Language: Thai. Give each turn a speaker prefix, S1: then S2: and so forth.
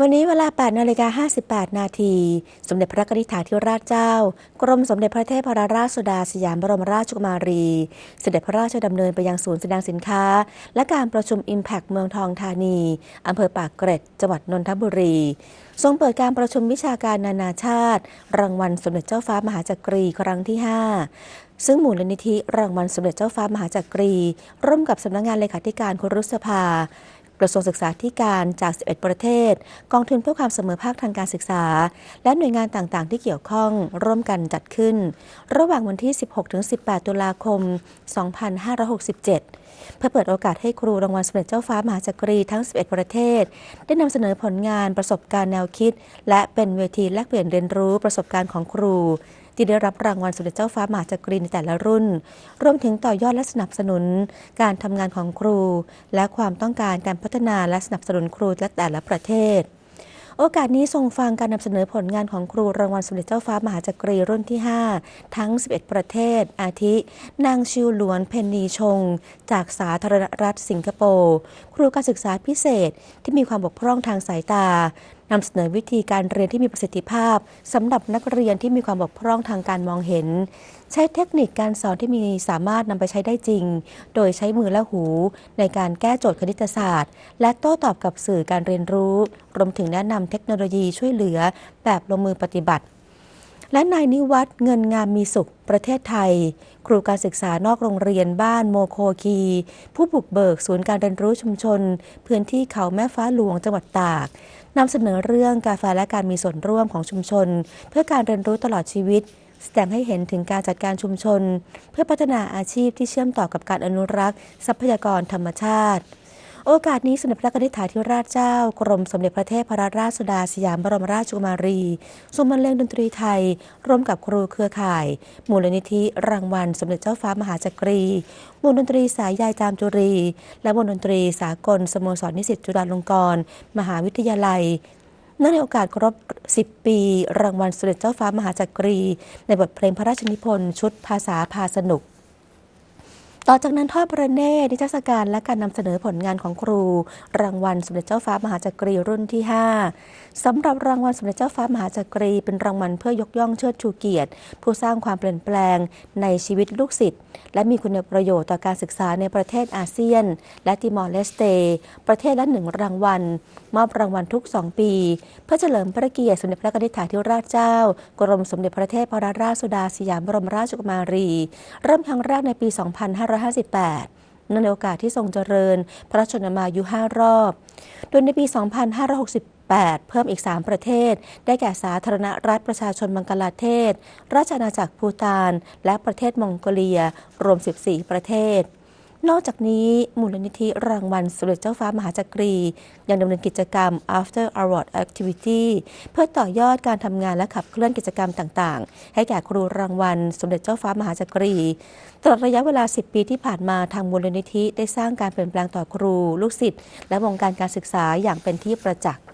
S1: วันนี้เวลา 8 นาฬิกา 58 นาที สมเด็จพระนิธิถาธิราชเจ้า กรมสมเด็จพระเทพรราชสุดาสยามบรมราชกุมารี เสด็จพระราชดำเนินไปยังศูนย์แสดงสินค้า และการประชุม Impact เมืองทองธานี อำเภอปากเกร็ด จังหวัดนนทบุรี ทรงเปิดการประชุมวิชาการนานาชาติ รางวัลสมเด็จเจ้าฟ้ามหาจักรีครั้งที่ 5ซึ่งมูลนิธิรางวัลสมเด็จเจ้าฟ้ามหาจักรี ร่วมกับสำนักงานเลขาธิการครุสภา กระทรวงศึกษาธิการจาก 11 ประเทศ กองทุนเพื่อความเสมอภาคทางการศึกษา และหน่วยงานต่างๆ ที่เกี่ยวข้องร่วมกันจัดขึ้น ระหว่างวันที่ 16-18 ตุลาคม 2567 เพื่อเปิดโอกาสให้ครูรางวัลสมเด็จเจ้าฟ้ามหาจักรีทั้ง 11 ประเทศ ได้นำเสนอผลงานประสบการณ์แนวคิด และเป็นเวทีแลกเปลี่ยนเรียนรู้ประสบการณ์ของครู ที่ได้รับรางวัลสมเด็จเจ้าฟ้ามหาจักรีในแต่ละรุ่น รวมถึงต่อยอดและสนับสนุน การทำงานของครู และความต้องการการพัฒนาและสนับสนุนครูและแต่ละประเทศโอกาสนี้ทรงฟังการนำเสนอผลงานของครูรางวัลสมเด็จเจ้าฟ้ามหาจักรีรุ่นที่ 5 ทั้ง 11 ประเทศ อาทิ นางชิวหลวนเพนนีชง จากสาธารณรัฐสิงคโปร์ ครูการศึกษาพิเศษที่มีความบกพร่องทางสายตา นำเสนอวิธีการเรียนที่มีประสิทธิภาพสำหรับนักเรียนที่มีความบกพร่องทางการมองเห็น ใช้เทคนิคการสอนที่มีสามารถนำไปใช้ได้จริง โดยใช้มือและหู ในการแก้โจทย์คณิตศาสตร์ และโต้ตอบกับสื่อการเรียนรู้ รวมถึงแนะนำเทคโนโลยีช่วยเหลือ แบบลงมือปฏิบัติ และนายนิวัฒน์เงินงามมีสุขประเทศไทย ครูการศึกษานอกโรงเรียนบ้านโมโคคี ผู้บุกเบิกศูนย์การเรียนรู้ชุมชน พื้นที่เขาแม่ฟ้าหลวงจังหวัดตากนำเสนอเรื่องกาแฟและการมีส่วนร่วมของชุมชน เพื่อการเรียนรู้ตลอดชีวิต แสดงให้เห็นถึงการจัดการชุมชน เพื่อพัฒนาอาชีพที่เชื่อมต่อกับการอนุรักษ์ ทรัพยากรธรรมชาติ โอกาสนี้สมเด็จพระนิธิถาธิราชเจ้า กรมสมเด็จพระเทพรราชสุดาสยามบรมราชกุมารีทรงบรรเลงดนตรีไทย ร่วมกับครูเครือข่าย มูลนิธิรางวัล สมเด็จเจ้าฟ้ามหาจักรี วงดนตรีสายยายจามจุรี และวงดนตรีสากลสโมสรนิสิตจุฬาลงกรณ์มหาวิทยาลัยเนื่องในโอกาสครบ 10 ปี รางวัลสมเด็จเจ้าฟ้ามหาจักรี ในบทเพลงพระราชนิพนธ์ชุดภาษาพาสนุก ต่อจากนั้นทอดประเนตรนิทรรศการและการนำเสนอผลงานของครู รางวัลสมเด็จเจ้าฟ้ามหาจักรีรุ่นที่ 5สำหรับรางวัลสมเด็จเจ้าฟ้ามหาจักรีเป็นรางวัลเพื่อยกย่องเชิดชูเกียรติ ผู้สร้างความเปลี่ยนแปลงในชีวิตลูกศิษย์และมีคุณประโยชน์ต่อการศึกษาในประเทศอาเซียน และติมอร์เลสเต ประเทศละหนึ่งรางวัล มอบรางวัลทุก 2 ปี เพื่อเฉลิมพระเกียรติสมเด็จพระนิธิถาธิราชเจ้า กรมสมเด็จพระเทพพรราชสุดาสยามบรมราชกุมารี เริ่มครั้งแรกในปี 2550 2558นื่องในโอกาสที่ทรงเจริญ พระชนมายุ 5 รอบ โดยในปี 2568เพิ่มอีก 3 ประเทศ ได้แก่สาธารณรัฐประชาชนบังกลาเทศ ราชอาณาจักรพูตาน และประเทศมองโกเลีย รวม 14 ประเทศ นอกจากนี้มูลนิธิรางวัลสมเด็จเจ้าฟ้ามหาจักรี ยังดำเนินกิจกรรม After Award Activity เพื่อต่อยอดการทำงานและขับเคลื่อนกิจกรรมต่างๆ ให้แก่ครูรางวัล สมเด็จเจ้าฟ้ามหาจักรีตลอดระยะเวลา 10 ปีที่ผ่านมาทางมูลนิธิได้สร้างการเปลี่ยนแปลงต่อครู ลูกศิษย์และวงการการศึกษาอย่างเป็นที่ประจักษ์